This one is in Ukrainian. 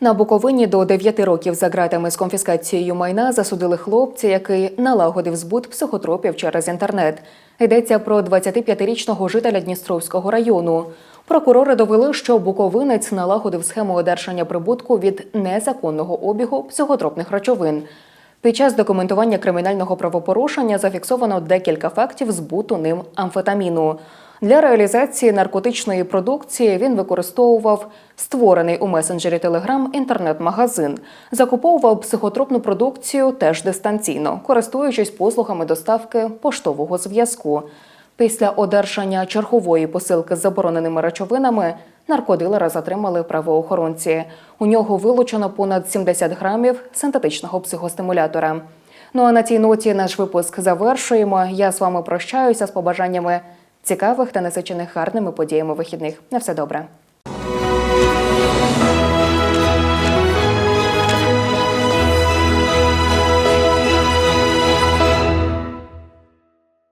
На Буковині до 9 років за ґратами з конфіскацією майна засудили хлопця, який налагодив збут психотропів через інтернет. Йдеться про 25-річного жителя Дністровського району. Прокурори довели, що буковинець налагодив схему одержання прибутку від незаконного обігу психотропних речовин. Під час документування кримінального правопорушення зафіксовано декілька фактів збуту ним амфетаміну. Для реалізації наркотичної продукції він використовував створений у месенджері Telegram інтернет-магазин, закуповував психотропну продукцію теж дистанційно, користуючись послугами доставки поштового зв'язку. Після одержання чергової посилки з забороненими речовинами наркодилера затримали правоохоронці. У нього вилучено понад 70 грамів синтетичного психостимулятора. Ну а на цій ноті наш випуск завершуємо. Я з вами прощаюся з побажаннями цікавих та насичених гарними подіями вихідних. На все добре.